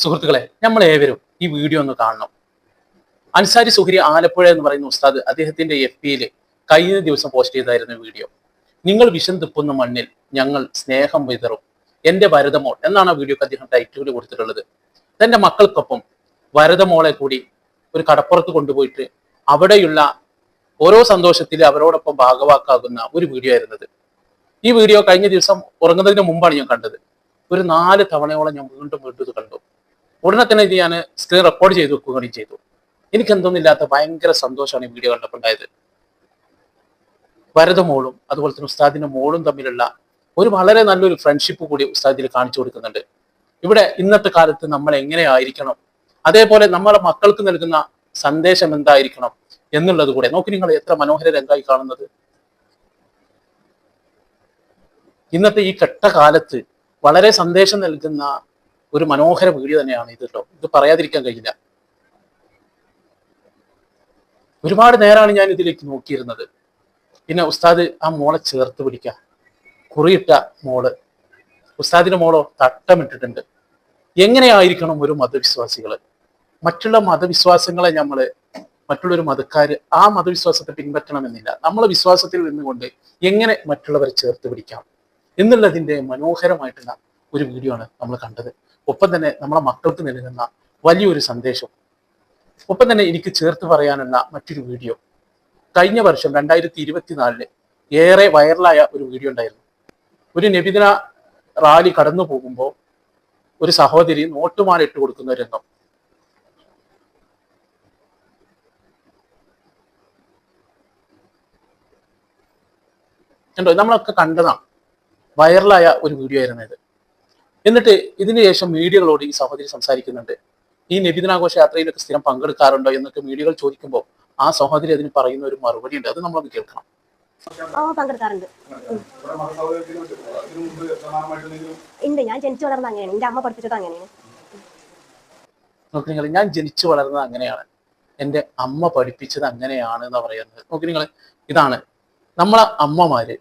സുഹൃത്തുക്കളെ നമ്മൾ ഏവരും ഈ വീഡിയോ ഒന്ന് കാണണം. അൻസാരി സുഹരി ആലപ്പുഴ എന്ന് പറയുന്ന ഉസ്താദ് അദ്ദേഹത്തിന്റെ എഫ് പിയിൽ കഴിഞ്ഞ ദിവസം പോസ്റ്റ് ചെയ്തായിരുന്നു വീഡിയോ. നിങ്ങൾ വിഷം തുപ്പുന്ന മണ്ണിൽ ഞങ്ങൾ സ്നേഹം വിതറും. എന്റെ വരതമോൾ എന്നാണ് ആ വീഡിയോക്ക് അദ്ദേഹം ടൈറ്റിൽ കൊടുത്തിട്ടുള്ളത്. തന്റെ മക്കൾക്കൊപ്പം വരതമോളെ കൂടി ഒരു കടപ്പുറത്ത് കൊണ്ടുപോയിട്ട് അവിടെയുള്ള ഓരോ സന്തോഷത്തിൽ അവരോടൊപ്പം ഭാഗവാക്കാകുന്ന ഒരു വീഡിയോ ആയിരുന്നത് ഈ വീഡിയോ കഴിഞ്ഞ ദിവസം ഉറങ്ങുന്നതിന് മുമ്പാണ് ഞാൻ കണ്ടത്. ഒരു നാല് തവണയോളം ഞാൻ വീണ്ടും വീണ്ടും കണ്ടു. ഉടനെ തന്നെ ഇത് ഞാൻ സ്ക്രീൻ റെക്കോർഡ് ചെയ്ത് വെക്കുകയും ചെയ്തു. എനിക്ക് എന്തൊന്നുമില്ലാത്ത ഭയങ്കര സന്തോഷമാണ് ഈ വീഡിയോ കണ്ടപ്പോൾ ഉണ്ടായത്. ഭരതമോളും അതുപോലെ തന്നെ ഉസ്താദിന്റെ മോളും തമ്മിലുള്ള ഒരു വളരെ നല്ലൊരു ഫ്രണ്ട്ഷിപ്പ് കൂടി ഉസ്താദിൽ കാണിച്ചു കൊടുക്കുന്നുണ്ട്. ഇവിടെ ഇന്നത്തെ കാലത്ത് നമ്മൾ എങ്ങനെ ആയിരിക്കണം? അതേപോലെ നമ്മളെ മക്കൾക്ക് നൽകുന്ന സന്ദേശം എന്തായിരിക്കണം എന്നുള്ളത് കൂടെ. നോക്കി നിങ്ങൾ എത്ര മനോഹര രംഗമായി കാണുന്നത്. ഇന്നത്തെ ഈ കെട്ട കാലത്ത് വളരെ സന്ദേശം നൽകുന്ന ഒരു മനോഹര വീഡിയോ തന്നെയാണ് ഇത് കേട്ടോ ഇത് പറയാതിരിക്കാൻ കഴിയില്ല. ഒരുപാട് നേരമാണ് ഞാൻ ഇതിലേക്ക് നോക്കിയിരുന്നത്. പിന്നെ ഉസ്താദ് ആ മോളെ ചേർത്ത് പിടിക്കുക കുറിയിട്ട മോൾ. ഉസ്താദിന്റെ മോളോ തട്ടമിട്ടിട്ടുണ്ട്. എങ്ങനെയായിരിക്കണം ഒരു മതവിശ്വാസികൾ? മറ്റുള്ള മതവിശ്വാസങ്ങളെ നമ്മൾ മറ്റുള്ളൊരു മതക്കാര് ആ മതവിശ്വാസത്തെ പിൻപറ്റണമെന്നില്ല. നമ്മളെ വിശ്വാസത്തിൽ നിന്നുകൊണ്ട് എങ്ങനെ മറ്റുള്ളവരെ ചേർത്ത് പിടിക്കാം? എന്നുള്ളതിന്റെ മനോഹരമായിട്ടുള്ള ഒരു വീഡിയോ ആണ് നമ്മൾ കണ്ടത്. ഒപ്പം തന്നെ നമ്മളെ മക്കൾക്ക് നൽകുന്ന വലിയൊരു സന്ദേശം. ഒപ്പം തന്നെ എനിക്ക് ചേർത്ത് പറയാനുള്ള മറ്റൊരു വീഡിയോ. കഴിഞ്ഞ വർഷം രണ്ടായിരത്തി ഇരുപത്തിനാലിൽ ഏറെ വൈറലായ ഒരു വീഡിയോ ഉണ്ടായിരുന്നു. ഒരു നബിദിന റാലി കടന്നു പോകുമ്പോൾ ഒരു സഹോദരി നോട്ടുമാല ഇട്ട് കൊടുക്കുന്ന രംഗം കണ്ടോ? നമ്മളൊക്കെ കണ്ടതാണ്. വൈറലായ ഒരു വീഡിയോ ആയിരുന്നു ഇത്. എന്നിട്ട് ഇതിനുശേഷം മീഡിയകളോട് ഈ സഹോദരി സംസാരിക്കുന്നുണ്ട്. ഈ നബിദിനാഘോഷ യാത്രയിലൊക്കെ സ്ഥിരം പങ്കെടുക്കാറുണ്ടോ എന്നൊക്കെ മീഡിയകൾ ചോദിക്കുമ്പോൾ ആ സഹോദരി അതിന് പറയുന്ന ഒരു മറുപടി ഉണ്ട് അത് നമ്മളൊന്ന് കേൾക്കണം. പങ്കെടുക്കാറുണ്ട്. ഉണ്ട് ഞാൻ ജനിച്ചു വളർന്നത് അങ്ങനെയാണ്. എന്റെ അമ്മ പഠിപ്പിച്ചത് അങ്ങനെയാണ്. നോക്കി നിങ്ങൾ ഞാൻ ജനിച്ചു വളർന്നത് അങ്ങനെയാണ്. എന്റെ അമ്മ പഠിപ്പിച്ചത് അങ്ങനെയാണ് എന്ന് പറയുന്നത്. നോക്കി നിങ്ങൾ ഇതാണ്. നമ്മളെ അമ്മമാര്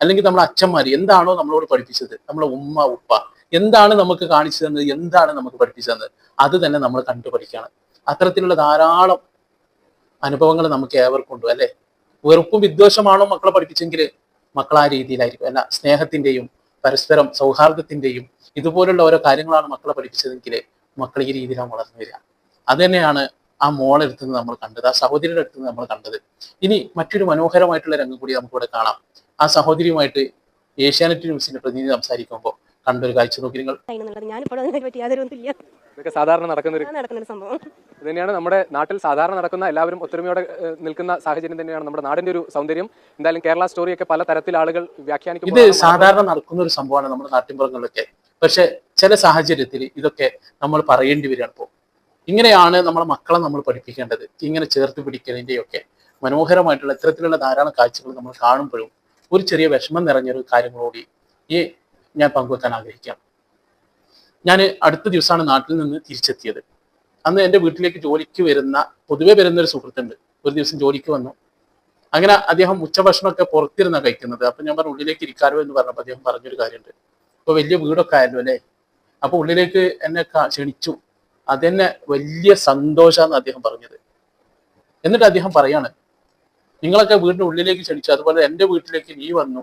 അല്ലെങ്കിൽ നമ്മുടെ അച്ഛന്മാർ എന്താണോ നമ്മളോട് പഠിപ്പിച്ചത്? നമ്മളെ ഉമ്മ ഉപ്പ എന്താണ് നമുക്ക് കാണിച്ചു തന്നത്? എന്താണ് നമുക്ക് പഠിപ്പിച്ചു തന്നത്? അത് തന്നെ നമ്മൾ കണ്ടു പഠിക്കണം. അത്തരത്തിലുള്ള ധാരാളം അനുഭവങ്ങൾ നമുക്ക് ഏവർക്കുണ്ട് അല്ലെ? വെറുപ്പും വിദ്വേഷമാണോ മക്കളെ പഠിപ്പിച്ചെങ്കിൽ മക്കൾ ആ രീതിയിലായിരിക്കും. അല്ല സ്നേഹത്തിന്റെയും പരസ്പരം സൗഹാർദ്ദത്തിന്റെയും ഇതുപോലുള്ള ഓരോ കാര്യങ്ങളാണ് മക്കളെ പഠിപ്പിച്ചതെങ്കിൽ മക്കൾ ഈ രീതിയിലാണ് വളർന്നു വരിക. അത് തന്നെയാണ് ആ മോളെടുത്ത് നമ്മൾ കണ്ടത് ആ സഹോദരിയുടെ അടുത്ത് നമ്മൾ കണ്ടത്. ഇനി മറ്റൊരു മനോഹരമായിട്ടുള്ള രംഗം കൂടി നമുക്കിവിടെ കാണാം. ആ സഹോദരിയുമായിട്ട് ഏഷ്യാനെറ്റ് ന്യൂസിന്റെ പ്രതിനിധി സംസാരിക്കുമ്പോൾ കണ്ടൊരു കാഴ്ച നോക്കി നിങ്ങൾ. ഇതൊക്കെ സാധാരണ നടക്കുന്ന നടക്കുന്ന ഒരു സംഭവം. ഇത് തന്നെയാണ് നമ്മുടെ നാട്ടിൽ സാധാരണ നടക്കുന്ന എല്ലാവരും ഒത്തൊരുമയോടെ നിൽക്കുന്ന സാഹചര്യം തന്നെയാണ് നമ്മുടെ നാടിന്റെ ഒരു സൗന്ദര്യം. എന്തായാലും കേരള സ്റ്റോറിയൊക്കെ പല തരത്തിൽ ആളുകൾ വ്യാഖ്യാനിക്കും ഇത് സാധാരണ നടക്കുന്ന ഒരു സംഭവമാണ് നമ്മുടെ നാട്ടിൻപുറങ്ങളിലൊക്കെ. പക്ഷെ ചില സാഹചര്യത്തിൽ ഇതൊക്കെ നമ്മൾ പറയേണ്ടി വരികയാണ് ഇപ്പോൾ. ഇങ്ങനെയാണ് നമ്മളെ മക്കളെ നമ്മൾ പഠിപ്പിക്കേണ്ടത്. ഇങ്ങനെ ചേർത്ത് പിടിക്കലിന്റെയൊക്കെ മനോഹരമായിട്ടുള്ള ഇത്തരത്തിലുള്ള ധാരാളം കാഴ്ചകൾ നമ്മൾ കാണുമ്പോഴും ഒരു ചെറിയ വിഷമം നിറഞ്ഞൊരു കാര്യങ്ങളോടി ഈ ഞാൻ പങ്കുവെക്കാൻ ആഗ്രഹിക്കാം ഞാൻ അടുത്ത ദിവസമാണ് നാട്ടിൽ നിന്ന് തിരിച്ചെത്തിയത്. അന്ന് എന്റെ വീട്ടിലേക്ക് ജോലിക്ക് വരുന്ന പൊതുവെ വരുന്ന ഒരു സുഹൃത്തുണ്ട്. ഒരു ദിവസം ജോലിക്ക് വന്നു. അങ്ങനെ അദ്ദേഹം ഉച്ചഭക്ഷണമൊക്കെ പുറത്തിരുന്നാണ് കഴിക്കുന്നത്. അപ്പൊ ഞാൻ പറഞ്ഞു ഉള്ളിലേക്ക് ഇരിക്കാലോ എന്ന് പറഞ്ഞപ്പോൾ അദ്ദേഹം പറഞ്ഞൊരു കാര്യമുണ്ട്. ഇപ്പൊ വലിയ വീടൊക്കെ ആയല്ലോ അല്ലേ? അപ്പൊ ഉള്ളിലേക്ക് എന്നെ ക്ഷണിച്ചു. അതെന്നെ വലിയ സന്തോഷാന്ന് അദ്ദേഹം പറഞ്ഞത്. എന്നിട്ട് അദ്ദേഹം പറയാണ് നിങ്ങളൊക്കെ വീടിന്റെ ഉള്ളിലേക്ക് ക്ഷണിച്ചു അതുപോലെ എന്റെ വീട്ടിലേക്ക് നീ വന്നു.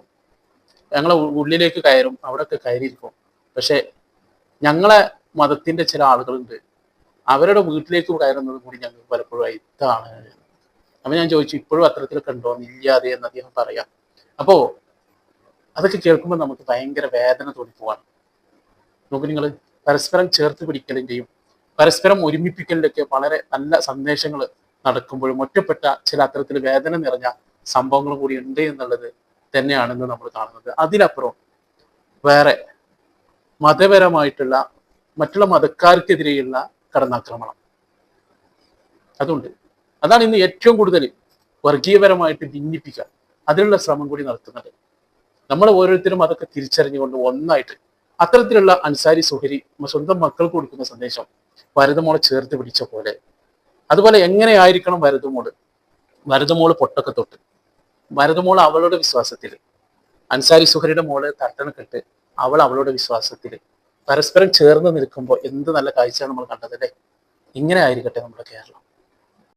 ഞങ്ങളെ ഉള്ളിലേക്ക് കയറും. അവിടെയൊക്കെ കയറിയിരിക്കും. പക്ഷെ ഞങ്ങളെ മതത്തിന്റെ ചില ആളുകളുണ്ട്. അവരുടെ വീട്ടിലേക്ക് കയറുന്നത് കൂടി ഞങ്ങൾക്ക് പലപ്പോഴും ഇതാണ് അപ്പൊ ഞാൻ ചോദിച്ചു ഇപ്പോഴും അത്തരത്തിലൊക്കെ ഉണ്ടോ? ഇല്ലാതെ എന്ന് അദ്ദേഹം പറയാം. അപ്പോ അതൊക്കെ കേൾക്കുമ്പോൾ നമുക്ക് ഭയങ്കര വേദന തോന്നിപ്പോവാണ്. നോക്കൂ നിങ്ങൾ പരസ്പരം ചേർത്ത് പിടിക്കലിന്റെയും പരസ്പരം ഒരുമിപ്പിക്കലിന്റെ ഒക്കെ വളരെ നല്ല സന്ദേശങ്ങൾ നടക്കുമ്പോഴും ഒറ്റപ്പെട്ട ചില അത്തരത്തിൽ വേദന നിറഞ്ഞ സംഭവങ്ങൾ കൂടി ഉണ്ട് എന്നുള്ളത് തന്നെയാണെന്ന് നമ്മൾ കാണുന്നത്. അതിലപ്പുറം വേറെ മതപരമായിട്ടുള്ള മറ്റുള്ള മതക്കാർക്കെതിരെയുള്ള കടന്നാക്രമണം. അതുണ്ട്. അതാണ് ഇന്ന് ഏറ്റവും കൂടുതൽ വർഗീയപരമായിട്ട് ഭിന്നിപ്പിക്കാൻ അതിനുള്ള ശ്രമം കൂടി നടത്തുന്നത്. നമ്മൾ ഓരോരുത്തരും അതൊക്കെ തിരിച്ചറിഞ്ഞുകൊണ്ട് ഒന്നായിട്ട് അത്തരത്തിലുള്ള അൻസാരി സുഹരി സ്വന്തം മക്കൾക്ക് കൊടുക്കുന്ന സന്ദേശം വരതമോളെ ചേർത്ത് പിടിച്ച പോലെ അതുപോലെ എങ്ങനെയായിരിക്കണം വരതുമോൾ വരതുമോൾ പൊട്ടൊക്കെ തൊട്ട്. വരതുമോൾ അവളുടെ വിശ്വാസത്തിൽ അൻസാരി സുഹരിയുടെ മോൾ തട്ടണക്കെട്ട് അവൾ അവളുടെ വിശ്വാസത്തിൽ പരസ്പരം ചേർന്ന് നിൽക്കുമ്പോൾ എന്ത് നല്ല കാഴ്ചയാണ് നമ്മൾ കണ്ടത് അല്ലേ? ഇങ്ങനെ ആയിരിക്കട്ടെ നമ്മുടെ കേരളം.